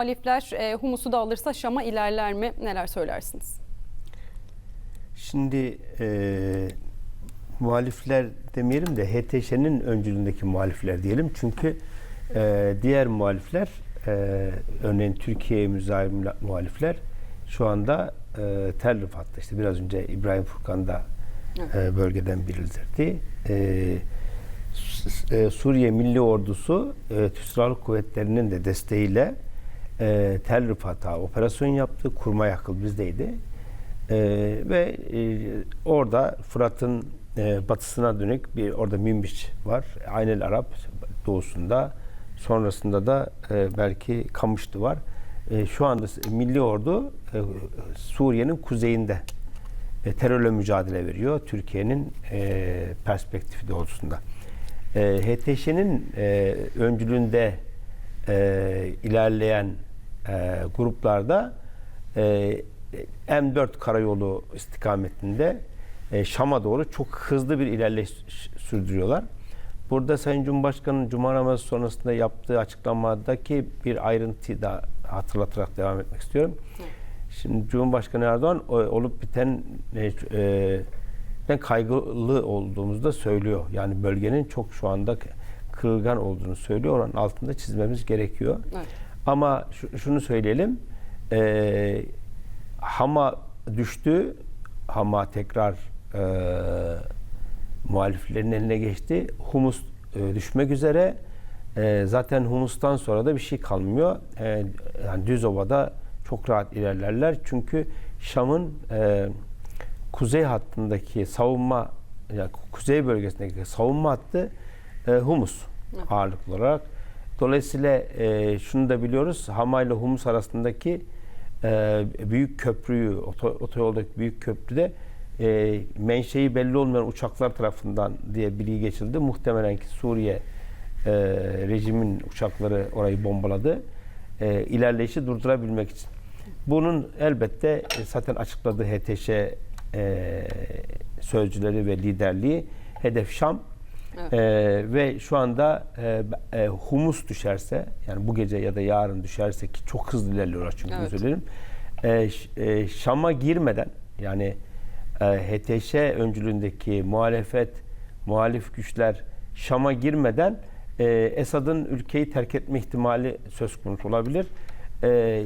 Muhalifler e, humusu da alırsa Şam'a ilerler mi? Neler söylersiniz? Şimdi e, muhalifler demeyelim de HTŞ'nin öncülüğündeki muhalifler diyelim. Çünkü e, diğer muhalifler e, örneğin Türkiye'ye müzahim muhalifler şu anda e, Tel Rıfat'ta işte biraz önce İbrahim Furkan da e, bölgeden bildirdi. E, e, Suriye Milli Ordusu e, Türk Silahlı Kuvvetleri'nin de desteğiyle e, Tel Rıfat'a operasyon yaptı. Kurma yakıl bizdeydi. E, ve e, orada Fırat'ın e, batısına dönük bir orada Münbiç var. Aynel Arap doğusunda. Sonrasında da e, belki Kamışlı var. E, şu anda Milli Ordu e, Suriye'nin kuzeyinde e, terörle mücadele veriyor. Türkiye'nin e, perspektifi doğrultusunda. E, HTŞ'nin e, öncülüğünde e, ilerleyen e, gruplarda e, M4 karayolu istikametinde e, Şam'a doğru çok hızlı bir ilerleyiş sürdürüyorlar. Burada Sayın Cumhurbaşkanı'nın Cuma namazı sonrasında yaptığı açıklamadaki bir ayrıntıyı da hatırlatarak devam etmek istiyorum. Şimdi Cumhurbaşkanı Erdoğan olup biten e, e, kaygılı olduğumuzu da söylüyor. Yani bölgenin çok şu anda kırılgan olduğunu söylüyor. Oranın altında çizmemiz gerekiyor. Evet. Ama şu- şunu söyleyelim. E, Hama düştü. Hama tekrar e, muhaliflerin eline geçti. Humus e, düşmek üzere. E, zaten Humus'tan sonra da bir şey kalmıyor. E, yani Düzova'da çok rahat ilerlerler. Çünkü Şam'ın e, kuzey hattındaki savunma yani kuzey bölgesindeki savunma hattı e, Humus ağırlıklı olarak. Dolayısıyla e, şunu da biliyoruz. Hama ile Humus arasındaki e, büyük köprüyü, oto, otoyoldaki büyük köprüde e, menşei belli olmayan uçaklar tarafından diye bilgi geçildi. Muhtemelen ki Suriye e, rejimin uçakları orayı bombaladı. E, ilerleyişi durdurabilmek için. Bunun elbette e, zaten açıkladığı HTŞ e, sözcüleri ve liderliği hedef Şam. Evet. E, ve şu anda e, e, humus düşerse yani bu gece ya da yarın düşerse ki çok hızlı ilerliyorlar çünkü Evet. söyleyelim. E, Ş- e, Şam'a girmeden yani e, HTŞ öncülüğündeki muhalefet, muhalif güçler Şam'a girmeden e, Esad'ın ülkeyi terk etme ihtimali söz konusu olabilir. E,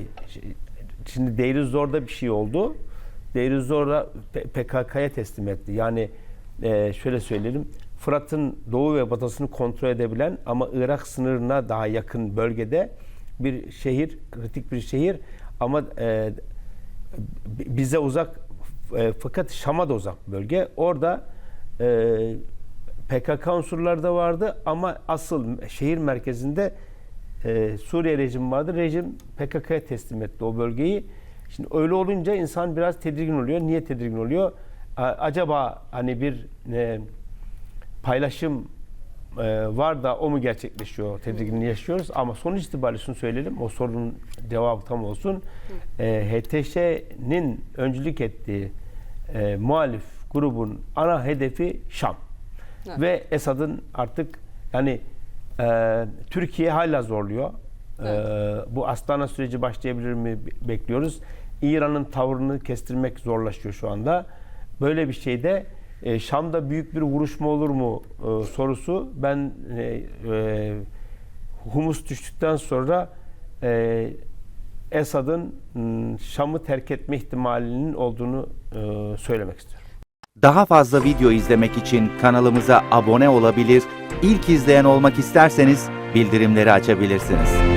şimdi Deir Zor'da bir şey oldu. Deir Zor'da PKK'ya teslim etti. Yani e, şöyle söyleyelim. Fırat'ın doğu ve batısını kontrol edebilen ama Irak sınırına daha yakın bölgede bir şehir, kritik bir şehir ama e, bize uzak e, fakat Şam'a da uzak bölge. Orada e, PKK unsurları da vardı ama asıl şehir merkezinde e, Suriye rejimi vardı. Rejim PKK'ya teslim etti o bölgeyi. Şimdi öyle olunca insan biraz tedirgin oluyor. Niye tedirgin oluyor? A- acaba hani bir e, paylaşım e, var da o mu gerçekleşiyor? Tedirginliği yaşıyoruz. Ama sonuç itibariyle şunu söyleyelim. O sorunun cevabı tam olsun. E, HTŞ'nin öncülük ettiği e, muhalif grubun ana hedefi Şam. Evet. Ve Esad'ın artık yani e, Türkiye hala zorluyor. E, bu Astana süreci başlayabilir mi bekliyoruz. İran'ın tavrını kestirmek zorlaşıyor şu anda. Böyle bir şeyde e, Şam'da büyük bir vuruşma olur mu e, sorusu ben e, Humus düştükten sonra Esad'ın Şam'ı terk etme ihtimalinin olduğunu söylemek istiyorum. Daha fazla video izlemek için kanalımıza abone olabilir, ilk izleyen olmak isterseniz bildirimleri açabilirsiniz.